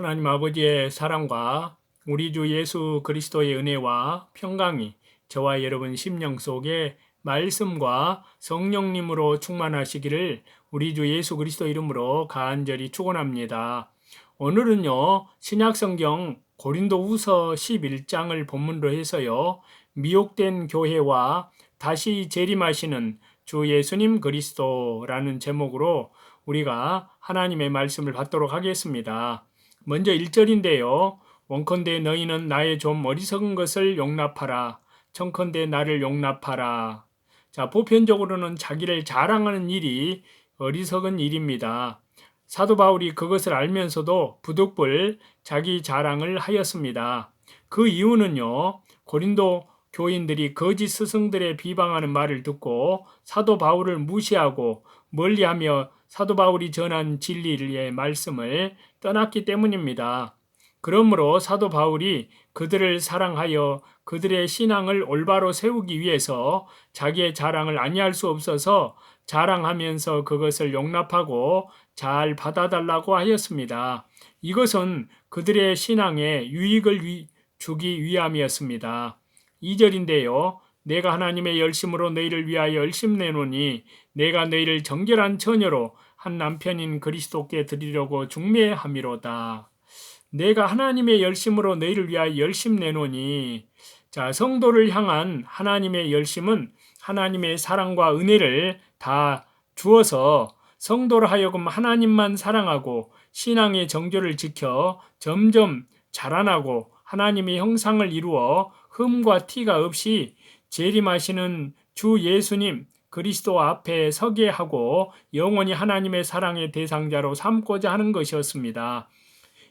하나님 아버지의 사랑과 우리 주 예수 그리스도의 은혜와 평강이 저와 여러분 심령 속에 말씀과 성령님으로 충만하시기를 우리 주 예수 그리스도 이름으로 간절히 축원합니다. 오늘은요. 신약 성경 고린도후서 11장을 본문으로 해서요. 미혹된 교회와 다시 재림하시는 주 예수님 그리스도라는 제목으로 우리가 하나님의 말씀을 받도록 하겠습니다. 먼저 1절인데요. 원컨대 너희는 나의 좀 어리석은 것을 용납하라. 청컨대 나를 용납하라. 자, 보편적으로는 자기를 자랑하는 일이 어리석은 일입니다. 사도 바울이 그것을 알면서도 부득불 자기 자랑을 하였습니다. 그 이유는요, 고린도 교인들이 거짓 스승들의 비방하는 말을 듣고 사도 바울을 무시하고 멀리하며 사도 바울이 전한 진리의 말씀을 떠났기 때문입니다. 그러므로 사도 바울이 그들을 사랑하여 그들의 신앙을 올바로 세우기 위해서 자기의 자랑을 아니할 수 없어서 자랑하면서 그것을 용납하고 잘 받아달라고 하였습니다. 이것은 그들의 신앙에 유익을 위, 주기 위함이었습니다. 2절인데요. 내가 하나님의 열심으로 너희를 위하여 열심 내노니 내가 너희를 정결한 처녀로 한 남편인 그리스도께 드리려고 중매함이로다. 내가 하나님의 열심으로 너희를 위하여 열심 내노니 자 성도를 향한 하나님의 열심은 하나님의 사랑과 은혜를 다 주어서 성도로 하여금 하나님만 사랑하고 신앙의 정조를 지켜 점점 자라나고 하나님의 형상을 이루어 흠과 티가 없이 재림하시는 주 예수님 그리스도 앞에 서게 하고 영원히 하나님의 사랑의 대상자로 삼고자 하는 것이었습니다.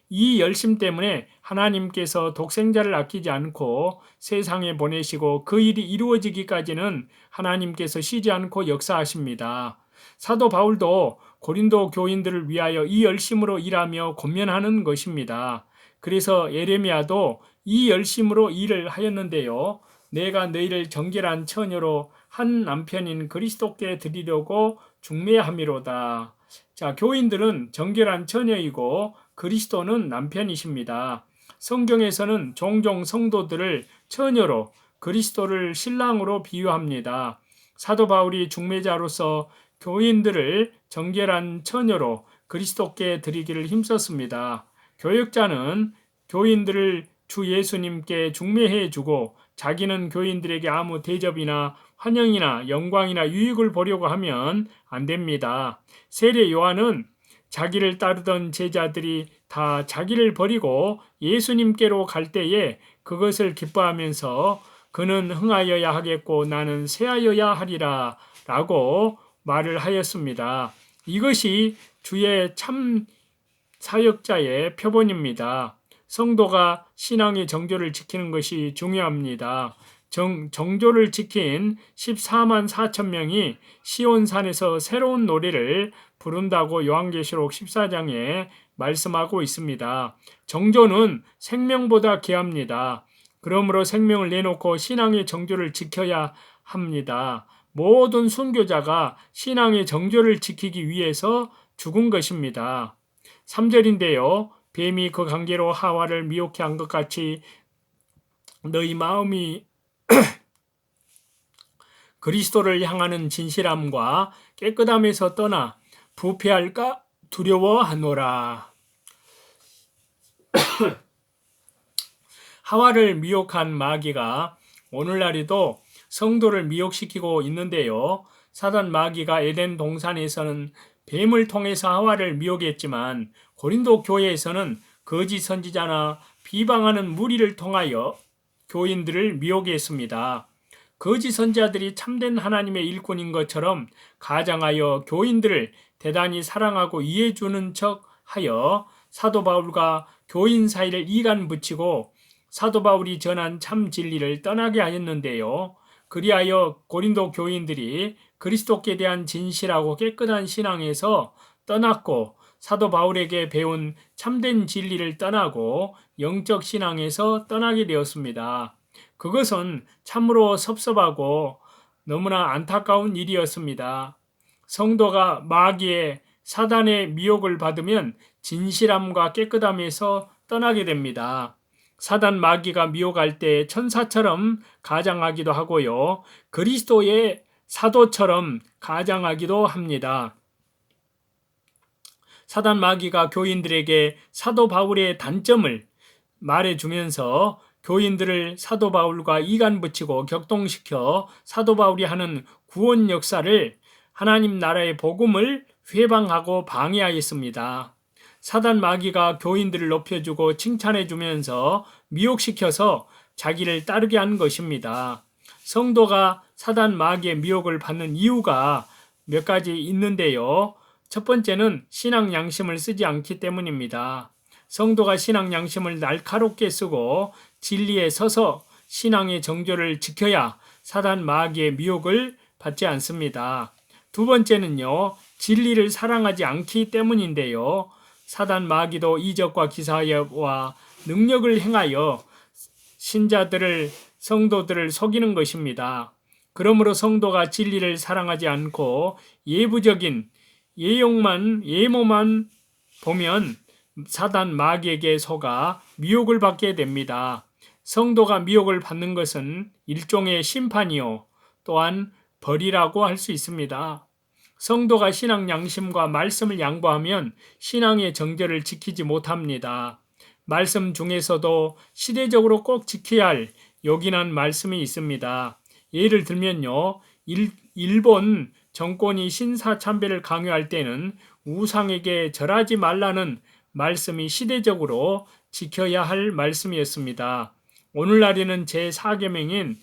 이 열심 때문에 하나님께서 독생자를 아끼지 않고 세상에 보내시고 그 일이 이루어지기까지는 하나님께서 쉬지 않고 역사하십니다. 사도 바울도 고린도 교인들을 위하여 이 열심으로 일하며 권면하는 것입니다. 그래서 예레미야도 이 열심으로 일을 하였는데요. 내가 너희를 정결한 처녀로 한 남편인 그리스도께 드리려고 중매함이로다. 자, 교인들은 정결한 처녀이고 그리스도는 남편이십니다. 성경에서는 종종 성도들을 처녀로 그리스도를 신랑으로 비유합니다. 사도 바울이 중매자로서 교인들을 정결한 처녀로 그리스도께 드리기를 힘썼습니다. 교역자는 교인들을 주 예수님께 중매해 주고 자기는 교인들에게 아무 대접이나 환영이나 영광이나 유익을 보려고 하면 안 됩니다. 세례 요한은 자기를 따르던 제자들이 다 자기를 버리고 예수님께로 갈 때에 그것을 기뻐하면서 그는 흥하여야 하겠고 나는 쇠하여야 하리라 라고 말을 하였습니다. 이것이 주의 참 사역자의 표본입니다. 성도가 신앙의 정조를 지키는 것이 중요합니다. 정, 정조를 지킨 14만 4천 명이 시온산에서 새로운 노래를 부른다고 요한계시록 14장에 말씀하고 있습니다. 정조는 생명보다 귀합니다. 그러므로 생명을 내놓고 신앙의 정조를 지켜야 합니다. 모든 순교자가 신앙의 정조를 지키기 위해서 죽은 것입니다. 3절인데요. 뱀이 그 관계로 하와를 미혹해 한 것 같이 너희 마음이 그리스도를 향하는 진실함과 깨끗함에서 떠나 부패할까 두려워하노라. 하와를 미혹한 마귀가 오늘날에도 성도를 미혹시키고 있는데요. 사단 마귀가 에덴 동산에서는 뱀을 통해서 하와를 미혹했지만 고린도 교회에서는 거짓 선지자나 비방하는 무리를 통하여 교인들을 미혹했습니다. 거짓 선지자들이 참된 하나님의 일꾼인 것처럼 가장하여 교인들을 대단히 사랑하고 이해해 주는 척 하여 사도 바울과 교인 사이를 이간 붙이고 사도 바울이 전한 참 진리를 떠나게 하였는데요. 그리하여 고린도 교인들이 그리스도께 대한 진실하고 깨끗한 신앙에서 떠났고 사도 바울에게 배운 참된 진리를 떠나고 영적 신앙에서 떠나게 되었습니다. 그것은 참으로 섭섭하고 너무나 안타까운 일이었습니다. 성도가 마귀의 사단의 미혹을 받으면 진실함과 깨끗함에서 떠나게 됩니다. 사단 마귀가 미혹할 때 천사처럼 가장하기도 하고요. 그리스도의 사도처럼 가장하기도 합니다. 사단 마귀가 교인들에게 사도 바울의 단점을 말해주면서 교인들을 사도 바울과 이간 붙이고 격동시켜 사도 바울이 하는 구원 역사를 하나님 나라의 복음을 회방하고 방해하였습니다. 사단 마귀가 교인들을 높여주고 칭찬해주면서 미혹시켜서 자기를 따르게 한 것입니다. 성도가 사단 마귀의 미혹을 받는 이유가 몇 가지 있는데요. 첫 번째는 신앙 양심을 쓰지 않기 때문입니다. 성도가 신앙 양심을 날카롭게 쓰고 진리에 서서 신앙의 정조를 지켜야 사단 마귀의 미혹을 받지 않습니다. 두 번째는요, 진리를 사랑하지 않기 때문인데요. 사단 마귀도 이적과 기사와 능력을 행하여 신자들을 성도들을 속이는 것입니다. 그러므로 성도가 진리를 사랑하지 않고 예부적인 예용만 예모만 보면 사단 마귀에게 속아 미혹을 받게 됩니다. 성도가 미혹을 받는 것은 일종의 심판이요 또한 벌이라고 할 수 있습니다. 성도가 신앙 양심과 말씀을 양보하면 신앙의 정절을 지키지 못합니다. 말씀 중에서도 시대적으로 꼭 지켜야 할 요긴한 말씀이 있습니다. 예를 들면요. 일, 일본 정권이 신사참배를 강요할 때는 우상에게 절하지 말라는 말씀이 시대적으로 지켜야 할 말씀이었습니다. 오늘날에는 제4계명인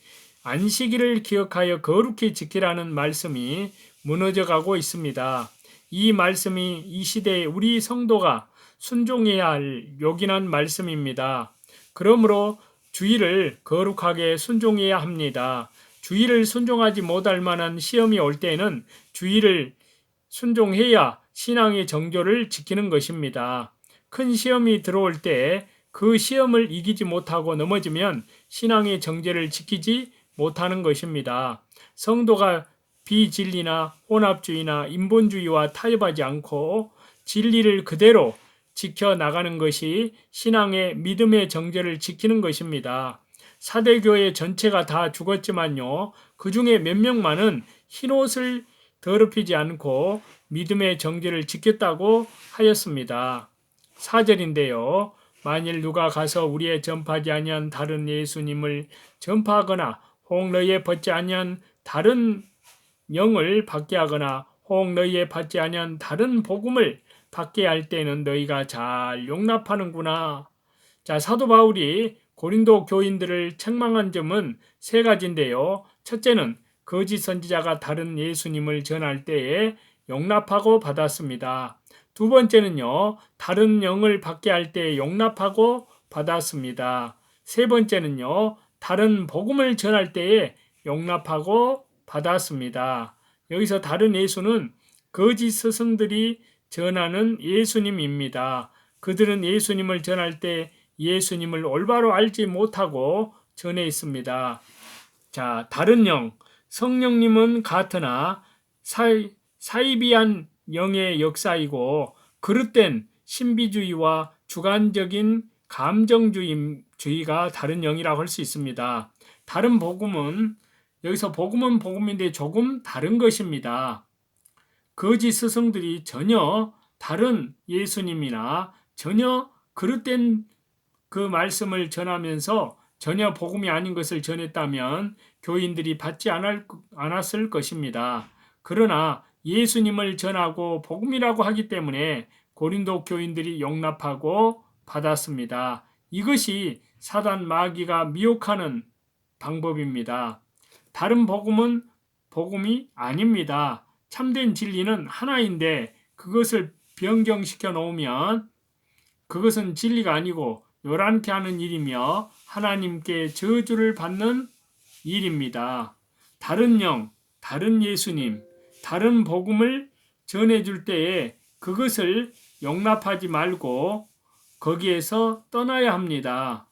안식일을 기억하여 거룩히 지키라는 말씀이 무너져 가고 있습니다. 이 말씀이 이 시대에 우리 성도가 순종해야 할 요긴한 말씀입니다. 그러므로 주의를 거룩하게 순종해야 합니다. 주의를 순종하지 못할 만한 시험이 올 때에는 주의를 순종해야 신앙의 정조를 지키는 것입니다. 큰 시험이 들어올 때그 시험을 이기지 못하고 넘어지면 신앙의 정제를 지키지 못하는 것입니다. 성도가 비진리나 혼합주의나 인본주의와 타협하지 않고 진리를 그대로 지켜 나가는 것이 신앙의 믿음의 정제를 지키는 것입니다. 사대교회 전체가 다 죽었지만요. 그 중에 몇 명만은 흰옷을 더럽히지 않고 믿음의 정제를 지켰다고 하였습니다. 4절인데요. 만일 누가 가서 우리의 전파지 아니한 다른 예수님을 전파하거나 혹 너희의 받지 아니한 다른 영을 받게 하거나 혹 너희의 받지 아니한 다른 복음을 받게 할 때는 너희가 잘 용납하는구나. 자, 사도 바울이 고린도 교인들을 책망한 점은 세 가지인데요. 첫째는 거짓 선지자가 다른 예수님을 전할 때에 용납하고 받았습니다. 두 번째는요, 다른 영을 받게 할 때 용납하고 받았습니다. 세 번째는요, 다른 복음을 전할 때에 용납하고 받았습니다. 여기서 다른 예수는 거짓 스승들이 전하는 예수님입니다. 그들은 예수님을 전할 때 예수님을 올바로 알지 못하고 전해 있습니다. 자, 다른 영, 성령님은 같으나 사이, 사이비한 영의 역사이고 그릇된 신비주의와 주관적인 감정주의가 다른 영이라고 할 수 있습니다. 다른 복음은 여기서 복음은 복음인데 조금 다른 것입니다. 거짓 스승들이 전혀 다른 예수님이나 전혀 그릇된 그 말씀을 전하면서 전혀 복음이 아닌 것을 전했다면 교인들이 받지 않았을 것입니다. 그러나 예수님을 전하고 복음이라고 하기 때문에 고린도 교인들이 용납하고 받았습니다. 이것이 사단 마귀가 미혹하는 방법입니다. 다른 복음은 복음이 아닙니다. 참된 진리는 하나인데 그것을 변경시켜 놓으면 그것은 진리가 아니고 요란케 하는 일이며 하나님께 저주를 받는 일입니다. 다른 영, 다른 예수님, 다른 복음을 전해줄 때에 그것을 용납하지 말고 거기에서 떠나야 합니다.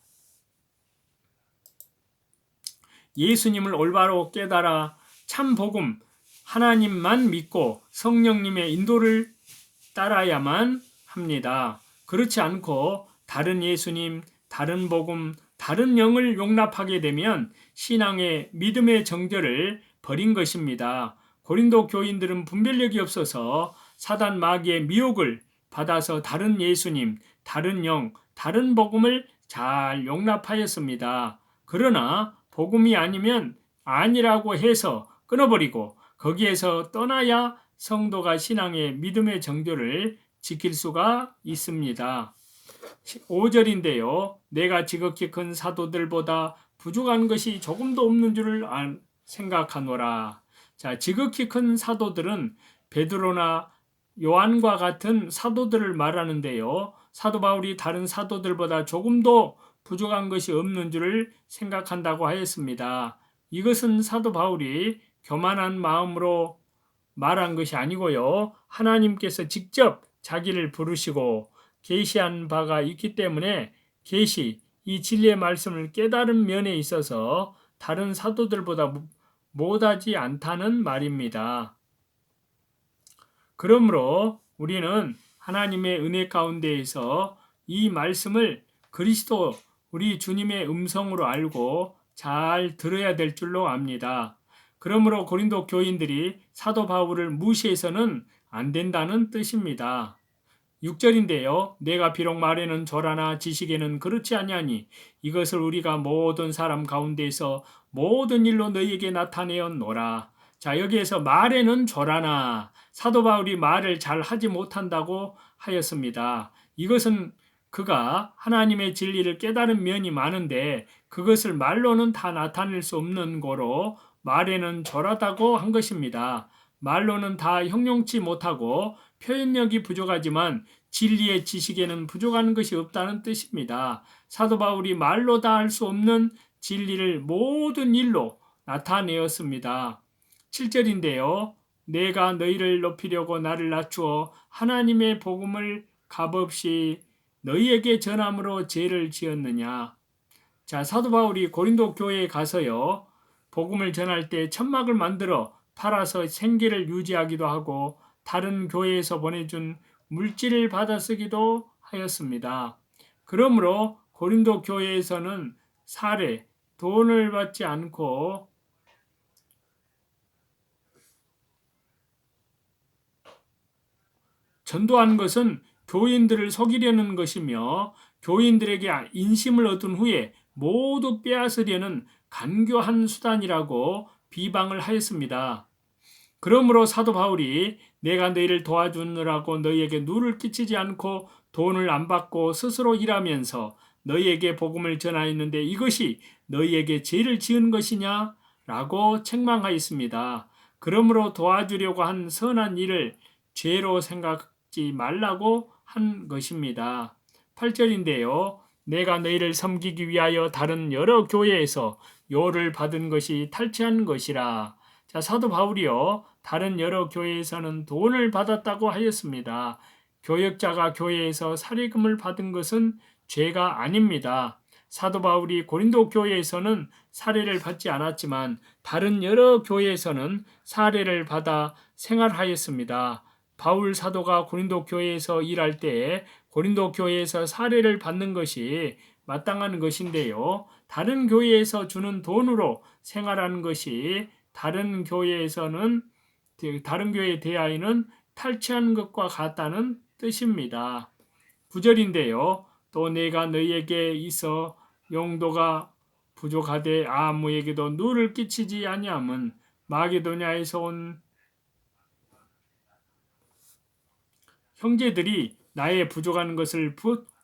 예수님을 올바로 깨달아 참 복음, 하나님만 믿고 성령님의 인도를 따라야만 합니다. 그렇지 않고 다른 예수님, 다른 복음, 다른 영을 용납하게 되면 신앙의 믿음의 정절을 버린 것입니다. 고린도 교인들은 분별력이 없어서 사단 마귀의 미혹을 받아서 다른 예수님, 다른 영, 다른 복음을 잘 용납하였습니다. 그러나 복음이 아니면 아니라고 해서 끊어버리고 거기에서 떠나야 성도가 신앙의 믿음의 정도를 지킬 수가 있습니다. 5절인데요. 내가 지극히 큰 사도들보다 부족한 것이 조금도 없는 줄을 생각하노라. 자, 지극히 큰 사도들은 베드로나 요한과 같은 사도들을 말하는데요. 사도 바울이 다른 사도들보다 조금도 부족한 것이 없는 줄을 생각한다고 하였습니다. 이것은 사도 바울이 교만한 마음으로 말한 것이 아니고요. 하나님께서 직접 자기를 부르시고 계시한 바가 있기 때문에 계시 이 진리의 말씀을 깨달은 면에 있어서 다른 사도들보다 못하지 않다는 말입니다. 그러므로 우리는 하나님의 은혜 가운데에서 이 말씀을 그리스도 우리 주님의 음성으로 알고 잘 들어야 될 줄로 압니다. 그러므로 고린도 교인들이 사도 바울을 무시해서는 안 된다는 뜻입니다. 6절인데요. 내가 비록 말에는 절하나 지식에는 그렇지 아니하니 이것을 우리가 모든 사람 가운데서 모든 일로 너희에게 나타내었노라. 자, 여기에서 말에는 절하나 사도 바울이 말을 잘 하지 못한다고 하였습니다. 이것은 그가 하나님의 진리를 깨달은 면이 많은데 그것을 말로는 다 나타낼 수 없는 거로 말에는 절하다고 한 것입니다. 말로는 다 형용치 못하고 표현력이 부족하지만 진리의 지식에는 부족한 것이 없다는 뜻입니다. 사도 바울이 말로 다 할 수 없는 진리를 모든 일로 나타내었습니다. 7절인데요. 내가 너희를 높이려고 나를 낮추어 하나님의 복음을 값없이 너희에게 전함으로 죄를 지었느냐. 자, 사도 바울이 고린도 교회에 가서요. 복음을 전할 때 천막을 만들어 팔아서 생계를 유지하기도 하고 다른 교회에서 보내준 물질을 받아 쓰기도 하였습니다. 그러므로 고린도 교회에서는 사례, 돈을 받지 않고 전도한 것은 교인들을 속이려는 것이며 교인들에게 인심을 얻은 후에 모두 빼앗으려는 간교한 수단이라고 비방을 하였습니다. 그러므로 사도 바울이 내가 너희를 도와주느라고 너희에게 누를 끼치지 않고 돈을 안 받고 스스로 일하면서 너희에게 복음을 전하였는데 이것이 너희에게 죄를 지은 것이냐? 라고 책망하였습니다. 그러므로 도와주려고 한 선한 일을 죄로 생각지 말라고 한 것입니다. 8절인데요. 내가 너희를 섬기기 위하여 다른 여러 교회에서 요를 받은 것이 탈취한 것이라. 자, 사도 바울이요. 다른 여러 교회에서는 돈을 받았다고 하였습니다. 교역자가 교회에서 사례금을 받은 것은 죄가 아닙니다. 사도 바울이 고린도 교회에서는 사례를 받지 않았지만 다른 여러 교회에서는 사례를 받아 생활하였습니다. 바울 사도가 고린도 교회에서 일할 때 고린도 교회에서 사례를 받는 것이 마땅한 것인데요. 다른 교회에서 주는 돈으로 생활하는 것이 다른 교회에서는 다른 교회에 대하여는 탈취하는 것과 같다는 뜻입니다. 9절인데요. 또 내가 너희에게 있어 용도가 부족하되 아무에게도 누를 끼치지 아니함은 마게도냐에서 온 형제들이 나의 부족한 것을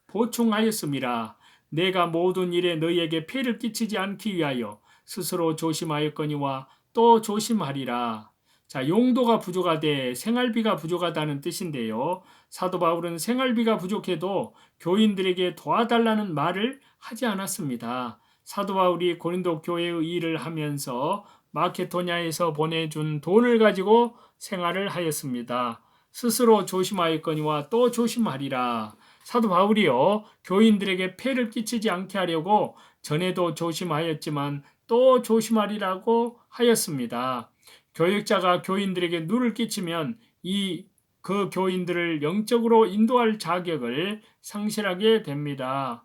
보충하였음이라 내가 모든 일에 너희에게 폐를 끼치지 않기 위하여 스스로 조심하였거니와 또 조심하리라. 자, 용도가 부족하되 생활비가 부족하다는 뜻인데요. 사도 바울은 생활비가 부족해도 교인들에게 도와달라는 말을 하지 않았습니다. 사도 바울이 고린도 교회의 일을 하면서 마케토냐에서 보내준 돈을 가지고 생활을 하였습니다. 스스로 조심하였거니와 또 조심하리라. 사도 바울이요 교인들에게 폐를 끼치지 않게 하려고 전에도 조심하였지만 또 조심하리라고 하였습니다. 교역자가 교인들에게 누를 끼치면 이 그 교인들을 영적으로 인도할 자격을 상실하게 됩니다.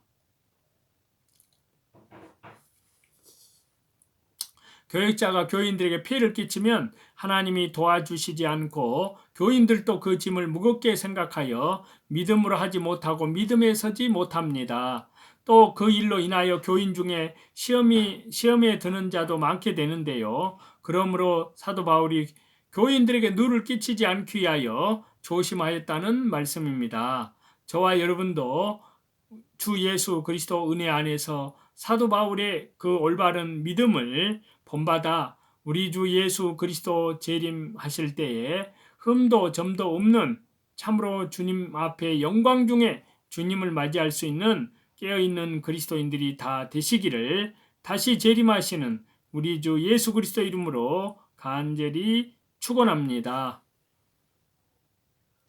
교육자가 교인들에게 피해를 끼치면 하나님이 도와주시지 않고 교인들도 그 짐을 무겁게 생각하여 믿음으로 하지 못하고 믿음에 서지 못합니다. 또 그 일로 인하여 교인 중에 시험이 시험에 드는 자도 많게 되는데요. 그러므로 사도 바울이 교인들에게 누를 끼치지 않기 위하여 조심하였다는 말씀입니다. 저와 여러분도 주 예수 그리스도 은혜 안에서 사도 바울의 그 올바른 믿음을 본받아 우리 주 예수 그리스도 재림하실 때에 흠도 점도 없는 참으로 주님 앞에 영광 중에 주님을 맞이할 수 있는 깨어있는 그리스도인들이 다 되시기를 다시 재림하시는 우리 주 예수 그리스도 이름으로 간절히 축원합니다.